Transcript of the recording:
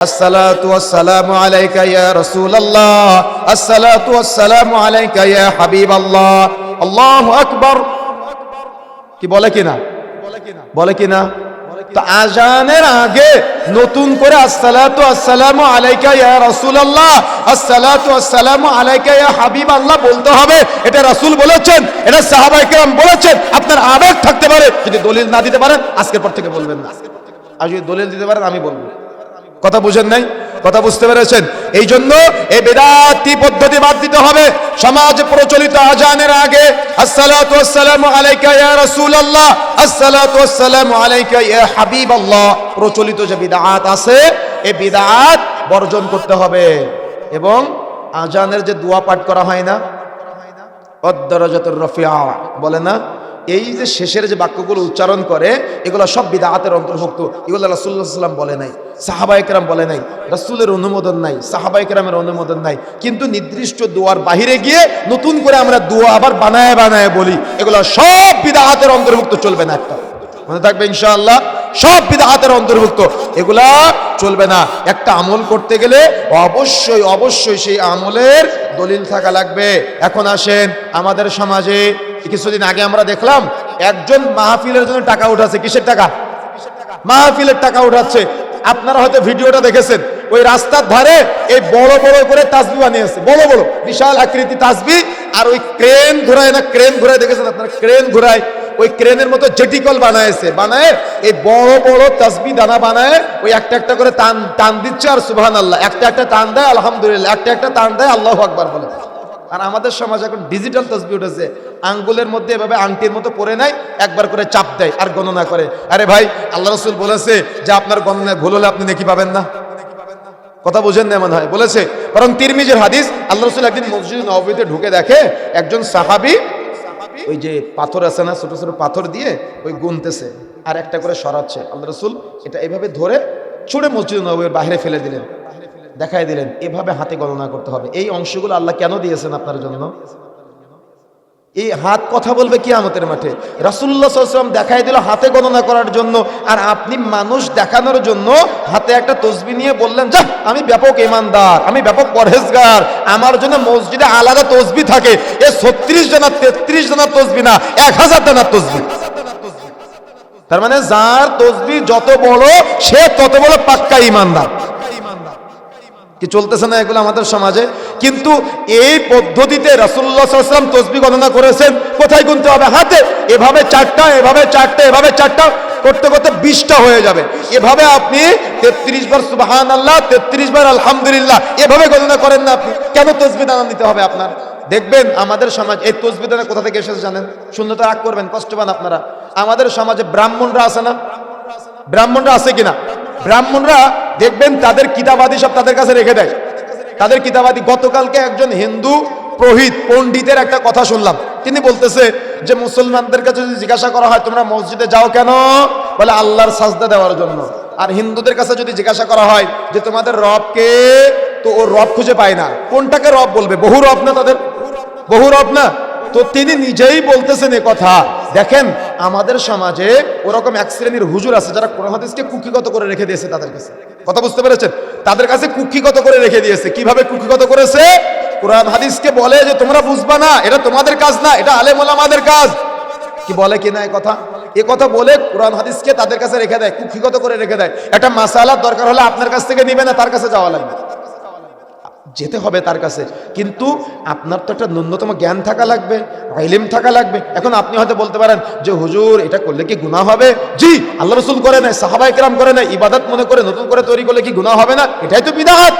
الصلاة والسلام عليك يا رسول الله الصلاة والسلام عليك يا حبيب الله الله أكبر কি বলে কিনা বলে কিনা তো আজানের আগে নতুন করে আসসালাতু আসসালামু আলাইকা ইয়া রাসূলুল্লাহ আসসালাতু আসসালামু আলাইকা ইয়া হাবিবাল্লাহ বলতে হবে এটা রাসূল বলেছেন এটা সাহাবায়ে কেরাম বলেছেন আপনার আবেগ থাকতে পারে যদি দলিল না দিতে পারেন আজকের পর থেকে বলবেন না আর যদি দলিল দিতে পারেন আমি বলবো কথা বুঝেন নাই? কথা বুঝতে পেরেছেন? এই জন্য এই বেদাতি পদ্ধতি বাদ দিতে হবে। সমাজ প্রচলিত আজানের আগে, আসসালাতু আসসালামু আলাইকা ইয়া রাসূলুল্লাহ, আসসালাতু আসসালামু আলাইকা ইয়া হাবিবাল্লাহ। প্রচলিত যে বিদআত আছে, এই বিদআত বর্জন করতে হবে। এবং আজানের যে দোয়া পাঠ করা হয় না, অদ্দরাজাতুর রফিয়া বলে না? এই যে শেষের যে বাক্যগুলো উচ্চারণ করে, এগুলো সব বিদাহাতের অন্তর্ভুক্ত। এগুলো রাসুল্লাহ সাল্লাম বলে নাই সাহাবাই কেরাম বলে নাই, রাসুলের অনুমোদন নাই সাহাবাই কেরামের অনুমোদন নাই। কিন্তু নির্দিষ্ট দোয়ার বাহিরে গিয়ে নতুন করে আমরা দোয়া আবার বানায় বানায় বলি, এগুলো সব বিদাহাতের অন্তর্ভুক্ত চলবে না একটা। মনে থাকবে ইনশাআল্লাহ, সব বিদাহাতের অন্তর্ভুক্ত। এগুলা চলবে না। একটা আমল করতে গেলে অবশ্যই অবশ্যই সেই আমলের দলিল থাকা লাগবে। এখন আসেন আমাদের সমাজে কিছুদিন আগে আমরা দেখলাম একজন মাহফিলের জন্য টাকা উঠাচ্ছে। কিসের টাকা? মাহফিলের টাকা উঠাচ্ছে। আপনারা হয়তো ভিডিওটা দেখেছেন, ওই রাস্তার ধারে এই বড় বড় করে তাসবি বানিয়েছে। বড় বড়, বিশাল আকৃতি তাসবি আর ওই ক্রেন ঘোরায় না, ক্রেন ঘোরায়, দেখেছেন আপনারা? ক্রেন ঘোরায়, ওই ক্রেনের মতো জেটিকল বানায়েছে। বানায়, এই বড় বড় তাসবি দানা বানায়, ওই একটা একটা করে টান টান দিচ্ছে আর সুবহান আল্লাহ একটা একটা টান দেয়, আলহামদুলিল্লাহ। একটা একটা টান দেয়, আল্লাহ আকবার বলে। আর আমাদের সমাজ এখন ডিজিটাল তসবি উঠেছে। আঙ্গুলের মধ্যে এভাবে আংটির মতো পরে নাই একবার করে চাপ দেয় আর গণনা করে। আরে ভাই, আল্লাহ রসুল বলেছে যে আপনার গণনায় ভুল হলে আপনি নাকি পাবেন না। কথা বুঝেন না এমন হয়। বলেছে কারণ তিরমিজের হাদিস, আল্লাহ রসুল একদিন মসজিদ নবীতে ঢুকে দেখে একজন সাহাবি ওই যে পাথর আছে না, ছোট ছোট পাথর দিয়ে ওই গুনতেছে আর একটা করে সরাচ্ছে। আল্লাহ রসুল এটা এভাবে ধরে ছুড়ে মসজিদ নবীর বাইরে ফেলে দিলেন দেখাই দিলেন। এভাবে হাতে গণনা করতে হবে। এই অংশগুলো আল্লাহ কেন দিয়েছেন আপনার জন্য? এই হাত কথা বলবে কি আমাদের মাঠে রাসুল্লাহ সাল্লাম দেখাই দিল হাতে গণনা করার জন্য, আর আপনি মানুষ দেখানোর জন্য হাতে একটা তসবি নিয়ে বললেন যা আমি ব্যাপক ইমানদার আমি ব্যাপক পরহেজগার, আমার জন্য মসজিদে আলাদা তসবি থাকে। এ ছত্রিশ জনের তেত্রিশ জনের তসবি না, এক হাজার জনের তসবি। তার মানে যার তসবি যত বড়, সে তত বড় পাক্কা ইমানদার কি চলতেছে না এগুলো আমাদের সমাজে? কিন্তু এই পদ্ধতিতে রাসুল্লাহাম তসবি গণনা করেছেন, কোথায় গুনতে হবে? হাতে? এভাবে চারটা এভাবে চারটা এভাবে চারটা করতে করতে বিশটা হয়ে যাবে। এভাবে আপনি তেত্রিশ বার সুবাহান আল্লাহ তেত্রিশ বার আলহামদুলিল্লাহ, এভাবে গণনা করেন না আপনি। কেন তসবি দানা নিতে হবে আপনার? দেখবেন আমাদের সমাজ, এই তসবি দানা কোথা থেকে এসেছে জানেন? শূন্যতা রাগ করবেন, কষ্ট পান আপনারা। আমাদের সমাজে ব্রাহ্মণরা আছে না? ব্রাহ্মণরা আছে কিনা? ব্রাহ্মণরা দেখবেন তাদের কিতাবাদি সব তাদের কাছে রেখে দেয়। তাদের কিতাবাদি, গতকালকে একজন হিন্দু প্রহিত, পণ্ডিতের একটা কথা শুনলাম। তিনি বলতেছে যে, মুসলমানদের কাছে যদি জিজ্ঞাসা করা হয়, তোমরা মসজিদে যাও কেন? বলে, আল্লাহর সাজদা দেওয়ার জন্য। আর হিন্দুদের কাছে যদি জিজ্ঞাসা করা হয় যে, তোমাদের রবকে তো ও রব খুঁজে পায় না। কোনটাকে রব বলবে? বহু রব না তাদের? বহু রব না? তো তিনি নিজেই বলতেছেন এ কথা। দেখেন, আমাদের সমাজে ওরকম এক শ্রেণির হুজুর আছে যারা কোরআন হাদিসকে কুক্ষিগত করে রেখে দিয়েছে তাদের কাছে। কথা বুঝতে পেরেছেন? তাদের কাছে কুক্ষিগত করে রেখে দিয়েছে। কীভাবে কুক্ষিগত করেছে? কোরআন হাদিসকে বলে যে, তোমরা বুঝবা না, এটা তোমাদের কাজ না, এটা আলেম ওলামাদের কাজ। কি বলে কি না কথা? এ কথা বলে কোরআন হাদিসকে তাদের কাছে রেখে দেয়, কুক্ষিগত করে রেখে দেয়। একটা মাসালার দরকার হলে আপনার কাছ থেকে নিবে না, তার কাছে যাওয়া লাগবে। যেতে হবে তার কাছে। কিন্তু আপনার তো একটা ন্যূনতম জ্ঞান থাকা লাগবে আইলিম থাকা লাগবে। এখন আপনি হয়তো বলতে পারেন যে, হুজুর, এটা করলে কি গুণা হবে? জি, আল্লাহ রসুল করে নেয় সাহাবাই করে নেয়, ইবাদত মনে করে নতুন করে তৈরি করলে কি গুণা হবে না? এটাই তো বিদাহাত